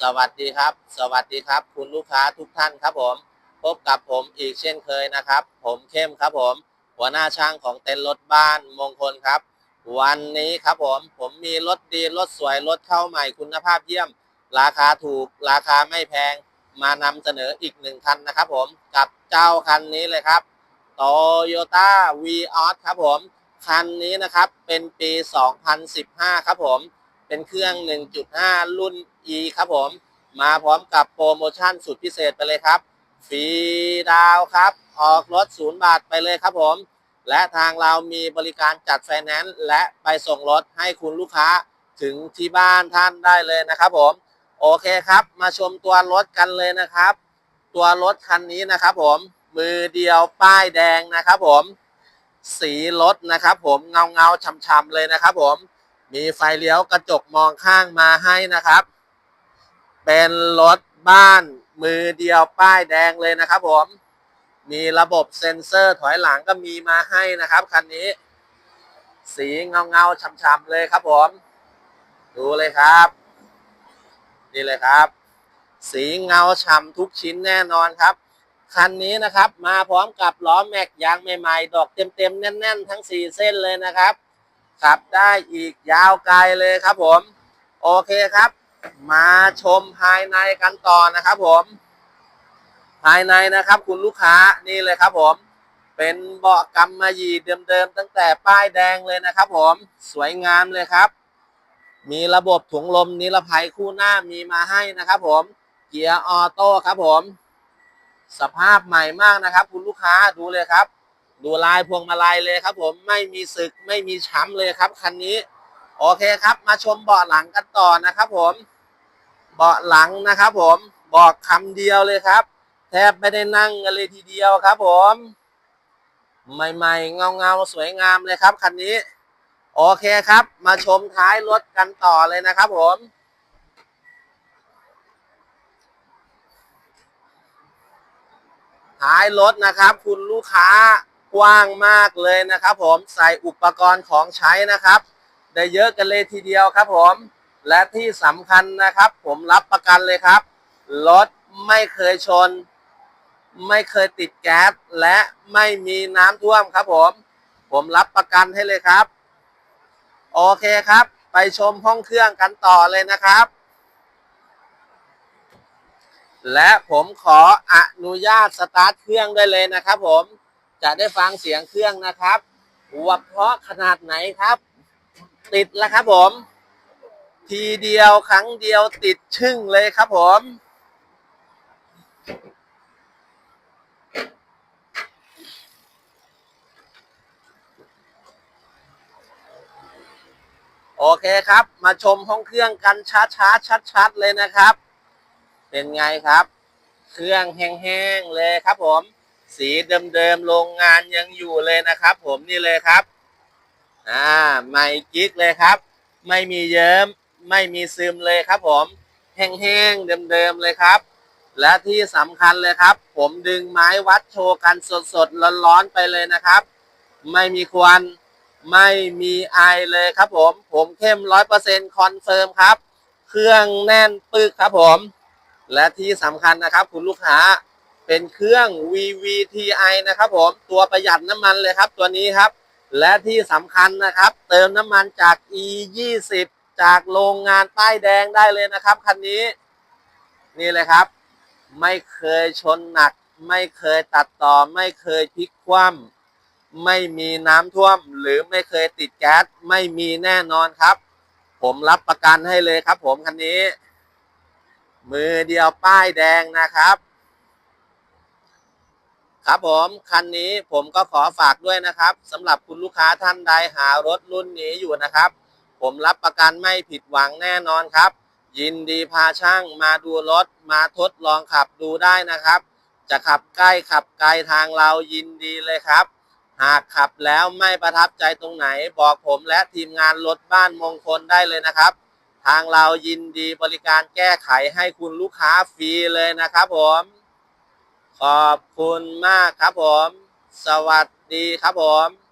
สวัสดีครับ สวัสดีครับ คุณลูกค้าทุกท่านครับผม พบกับผมอีกเช่นเคยนะครับ ผมเข้มครับผม หัวหน้าช่างของเต็นท์รถบ้านมงคลครับ วันนี้ครับผมผมมีรถดีรถสวยรถเข้าใหม่คุณภาพเยี่ยม ราคาถูกราคาไม่แพง มานำเสนออีกหนึ่งคันนะครับผมกับเจ้าคันนี้เลยครับ Toyota v ีออครับผม คันนี้นะครับเป็นปี 2015 ครับผม เป็นเครื่อง 1.5 รุ่น E ครับผม มาพร้อมกับโปรโมชั่นสุดพิเศษไปเลยครับ ฟรีดาวครับ ออกรถศูนย์บาทไปเลยครับผม และทางเรามีบริการจัดไฟแนนซ์และไปส่งรถให้คุณลูกค้าถึงที่บ้านท่านได้เลยนะครับผม โอเคครับ มาชมตัวรถกันเลยนะครับ ตัวรถคันนี้นะครับผม มือเดียวป้ายแดงนะครับผม สีรถนะครับผมเงาเงาช้ำๆเลยนะครับผม มีไฟเลี้ยวกระจกมองข้างมาให้นะครับ เป็นรถบ้านมือเดียวป้ายแดงเลยนะครับผม มีระบบเซ็นเซอร์ถอยหลังก็มีมาให้นะครับคันนี้ สีเงาเงาช้ำๆเลยครับผม ดูเลยครับ นี่เลยครับ สีเงาฉ่ำทุกชิ้นแน่นอนครับคันนี้นะครับ มาพร้อมกับล้อแม็กยางใหม่ ๆ ดอกเต็มๆ แน่น ๆ ทั้ง 4 เส้นเลยนะครับ ขับได้อีกยาวไกลเลยครับผม โอเคครับ มาชมภายในกันต่อนะครับผม ภายในนะครับคุณลูกค้านี่เลยครับผม เป็นเบาะกำมะหยี่เดิมๆตั้งแต่ป้ายแดงเลยนะครับผม สวยงามเลยครับ มีระบบถุงลมนิรภัยคู่หน้ามีมาให้นะครับผม เกียร์ออโต้ครับผม สภาพใหม่มากนะครับ คุณลูกค้าดูเลยครับ ดูลายพวงมาลัยเลยครับ ผมไม่มีสึกไม่มีช้ำเลยครับคันนี้ โอเคครับ มาชมเบาะหลังกันต่อนะครับ ผม เบาะหลังนะครับ ผมบอกคำเดียวเลยครับ แทบไม่ได้นั่งกันเลยทีเดียวครับ ผมใหม่ๆเงาๆสวยงามเลยครับคันนี้ โอเคครับ มาชมท้ายรถกันต่อเลยนะครับ ผมท้ายรถนะครับ คุณลูกค้า กว้างมากเลยนะครับผมใส่อุปกรณ์ของใช้นะครับ ได้เยอะกันเลยทีเดียวครับผม และที่สำคัญนะครับ ผมรับประกันเลยครับ รถไม่เคยชน ไม่เคยติดแก๊สและไม่มีน้ำท่วมครับผม ผมรับประกันให้เลยครับ โอเคครับ ไปชมห้องเครื่องกันต่อเลยนะครับ และผมขออนุญาตสตาร์ทเครื่องได้เลยนะครับผม จะได้ฟังเสียงเครื่องนะครับว่าเพราะขนาดไหนครับ ติดแล้วครับผม ทีเดียวครั้งเดียวติดชึ่งเลยครับผมโอเคครับ มาชมห้องเครื่องกันช้าๆชัดๆเลยนะครับ เป็นไงครับ เครื่องแห้งๆเลยครับผม สีเดิมๆโรงงานยังอยู่เลยนะครับ ผมนี่เลยครับ อ่าใหม่กิ๊กเลยครับ ไม่มีเยิ้มไม่มีซึมเลยครับ ผมแห้งๆเดิมๆเลยครับ และที่สำคัญเลยครับ ผมดึงไม้วัดโชว์กันสดๆร้อนๆไปเลยนะครับ ไม่มีควันไม่มีไอเลยครับผม ผมเข้มร้อยเปอร์เซ็นต์คอนเฟิร์มครับ เครื่องแน่นปึกครับผม และที่สำคัญนะครับ คุณลูกค้า เป็นเครื่อง VVTi นะครับผมตัวประหยัดน้ำมันเลยครับตัวนี้ครับ และที่สำคัญนะครับ เติมน้ำมันจาก E20 จากโรงงานป้ายแดงได้เลยนะครับคันนี้ นี่เลยครับ ไม่เคยชนหนัก ไม่เคยตัดต่อ ไม่เคยพลิกคว่ำไม่มีน้ำท่วม หรือไม่เคยติดแก๊สไม่มีแน่นอนครับ ผมรับประกันให้เลยครับ ผมคันนี้ มือเดียวป้ายแดงนะครับ ครับผมคันนี้ผมก็ขอฝากด้วยนะครับสำหรับคุณลูกค้าท่านใดหารถรุ่นนี้อยู่นะครับ ผมรับประกันไม่ผิดหวังแน่นอนครับ ยินดีพาช่างมาดูรถมาทดลองขับดูได้นะครับ จะขับใกล้ขับไกลทางเรายินดีเลยครับ หากขับแล้วไม่ประทับใจตรงไหน บอกผมและทีมงานรถบ้านมงคลได้เลยนะครับ ทางเรายินดีบริการแก้ไขให้คุณลูกค้าฟรีเลยนะครับผม ขอบคุณมากครับผม สวัสดีครับผม